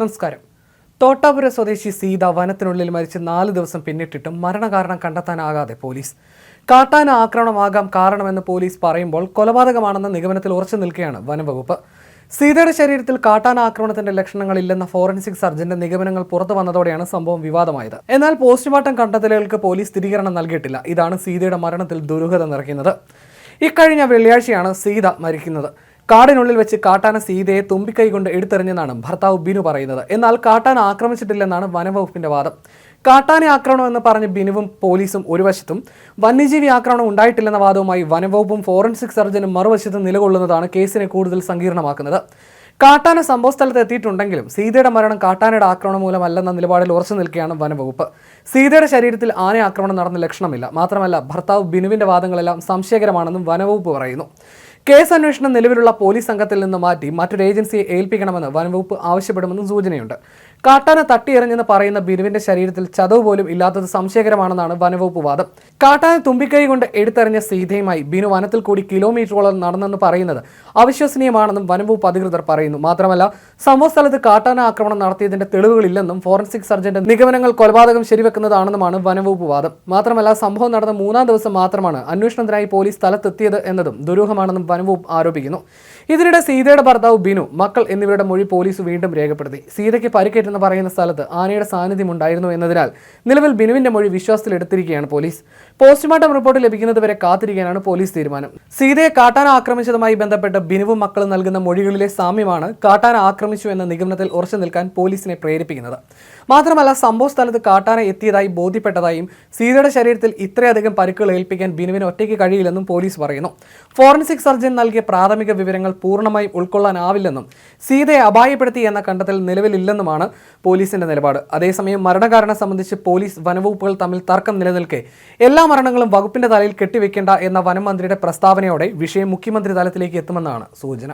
നമസ്കാരം. തോട്ടാപുര സ്വദേശി സീത വനത്തിനുള്ളിൽ മരിച്ച് നാല് ദിവസം പിന്നിട്ടിട്ടും മരണകാരണം കണ്ടെത്താനാകാതെ പോലീസ്. കാട്ടാന ആക്രമണമാകാം കാരണമെന്ന് പോലീസ് പറയുമ്പോൾ കൊലപാതകമാണെന്ന നിഗമനത്തിൽ ഉറച്ചു നിൽക്കുകയാണ് വനംവകുപ്പ്. സീതയുടെ ശരീരത്തിൽ കാട്ടാന ആക്രമണത്തിന്റെ ലക്ഷണങ്ങൾ ഇല്ലെന്ന ഫോറൻസിക് സർജന്റെ നിഗമനങ്ങൾ പുറത്തു വന്നതോടെയാണ് സംഭവം വിവാദമായത്. എന്നാൽ പോസ്റ്റ്മോർട്ടം കണ്ടെത്തലുകൾക്ക് പോലീസ് സ്ഥിരീകരണം നൽകിയിട്ടില്ല. ഇതാണ് സീതയുടെ മരണത്തിൽ ദുരൂഹത നിറയ്ക്കുന്നത്. ഇക്കഴിഞ്ഞ വെള്ളിയാഴ്ചയാണ് സീത മരിക്കുന്നത്. കാടിനുള്ളിൽ വെച്ച് കാട്ടാന സീതയെ തുമ്പിക്കൈ കൊണ്ട് എടുത്തെറിഞ്ഞെന്നാണ് ഭർത്താവ് ബിനു പറയുന്നത്. എന്നാൽ കാട്ടാന ആക്രമിച്ചിട്ടില്ലെന്നാണ് വനവകുപ്പിന്റെ വാദം. കാട്ടാന ആക്രമണം എന്ന് പറഞ്ഞ് ബിനുവും പോലീസും ഒരു വശത്തും വന്യജീവി ആക്രമണം ഉണ്ടായിട്ടില്ലെന്ന വാദവുമായി വനവകുപ്പും ഫോറൻസിക് സർജനും മറുവശത്ത് നിലകൊള്ളുന്നതാണ് കേസിനെ കൂടുതൽ സങ്കീർണമാക്കുന്നത്. കാട്ടാന സംഭവസ്ഥലത്ത് എത്തിയിട്ടുണ്ടെങ്കിലും സീതയുടെ മരണം കാട്ടാനയുടെ ആക്രമണം മൂലമല്ലെന്ന നിലപാടിൽ ഉറച്ചു നിൽക്കുകയാണ് വനവകുപ്പ്. സീതയുടെ ശരീരത്തിൽ ആന ആക്രമണം നടന്ന ലക്ഷണമില്ല. മാത്രമല്ല ഭർത്താവ് ബിനുവിന്റെ വാദങ്ങളെല്ലാം സംശയകരമാണെന്നും വനവകുപ്പ് പറയുന്നു. കേസ് അന്വേഷണം നിലവിലുള്ള പോലീസ് സംഘത്തിൽ നിന്ന് മാറ്റി മറ്റൊരു ഏജൻസിയെ ഏൽപ്പിക്കണമെന്ന് വനംവകുപ്പ് ആവശ്യപ്പെടുമെന്നും സൂചനയുണ്ട്. കാട്ടാന തട്ടിയെറിഞ്ഞെന്ന് പറയുന്ന ബിനുവിന്റെ ശരീരത്തിൽ ചതവ് പോലും ഇല്ലാത്തത് സംശയകരമാണെന്നാണ് വനവകുപ്പ് വാദം. കാട്ടാന തുമ്പിക്കൈ കൊണ്ട് എടുത്തെറിഞ്ഞ സീതയുമായി ബിനു വനത്തിൽ കൂടി കിലോമീറ്ററോളം നടന്നെന്ന് പറയുന്നത് അവിശ്വസനീയമാണെന്നും വനംവകുപ്പ് അധികൃതർ പറയുന്നു. മാത്രമല്ല സംഭവസ്ഥലത്ത് കാട്ടാന ആക്രമണം നടത്തിയതിന്റെ തെളിവുകളില്ലെന്നും ഫോറൻസിക് സർജന്റെ നിഗമനങ്ങൾ കൊലപാതകം ശരിവെക്കുന്നതാണെന്നുമാണ് വനംവകുപ്പ് വാദം. മാത്രമല്ല സംഭവം നടന്ന മൂന്നാം ദിവസം മാത്രമാണ് അന്വേഷണത്തിനായി പോലീസ് സ്ഥലത്തെത്തിയത് എന്നതും ദുരൂഹമാണെന്നും വനംവകുപ്പ് ആരോപിക്കുന്നു. ഇതിനിടെ സീതയുടെ ഭർത്താവ് ബിനു മക്കൾ എന്നിവരുടെ മൊഴി പോലീസ് വീണ്ടും രേഖപ്പെടുത്തി. സീതയ്ക്ക് പരിക്കേറ്റെന്ന് പറയുന്ന സ്ഥലത്ത് ആനയുടെ സാന്നിധ്യം ഉണ്ടായിരുന്നു എന്നതിനാൽ നിലവിൽ ബിനുവിന്റെ മൊഴി വിശ്വാസത്തിലെടുത്തിരിക്കുകയാണ് പോലീസ്. പോസ്റ്റ്മോർട്ടം റിപ്പോർട്ട് ലഭിക്കുന്നതുവരെ കാത്തിരിക്കാനാണ് പോലീസ് തീരുമാനം. സീതയെ കാട്ടാന ആക്രമിച്ചതുമായി ബന്ധപ്പെട്ട് ബിനുവും മക്കളും നൽകുന്ന മൊഴികളിലെ സാമ്യമാണ് കാട്ടാന ആക്രമിച്ചു എന്ന നിഗമനത്തിൽ ഉറച്ചു നിൽക്കാൻ പോലീസിനെ പ്രേരിപ്പിക്കുന്നത്. മാത്രമല്ല സംഭവ സ്ഥലത്ത് കാട്ടാന എത്തിയതായി ബോധ്യപ്പെട്ടതായും സീതയുടെ ശരീരത്തിൽ ഇത്രയധികം പരിക്കുകൾ ഏൽപ്പിക്കാൻ ബിനുവിന് ഒറ്റയ്ക്ക് കഴിയില്ലെന്നും പോലീസ് പറയുന്നു. ഫോറൻസിക് സർജൻ നൽകിയ പ്രാഥമിക വിവരങ്ങൾ പൂർണമായും ഉൾക്കൊള്ളാനാവില്ലെന്നും സീതയെ അപായപ്പെടുത്തി എന്ന കണ്ടെത്തൽ നിലവിലില്ലെന്നുമാണ് പോലീസിന്റെ നിലപാട്. അതേസമയം മരണകാരണം സംബന്ധിച്ച് പോലീസ് വനവകുപ്പുകൾ തമ്മിൽ തർക്കം നിലനിൽക്കെ എല്ലാ മരണങ്ങളും വകുപ്പിന്റെ തലയിൽ കെട്ടിവെക്കേണ്ട എന്ന വനം മന്ത്രിയുടെ പ്രസ്താവനയോടെ വിഷയം മുഖ്യമന്ത്രി തലത്തിലേക്ക് എത്തുമെന്നാണ് സൂചന.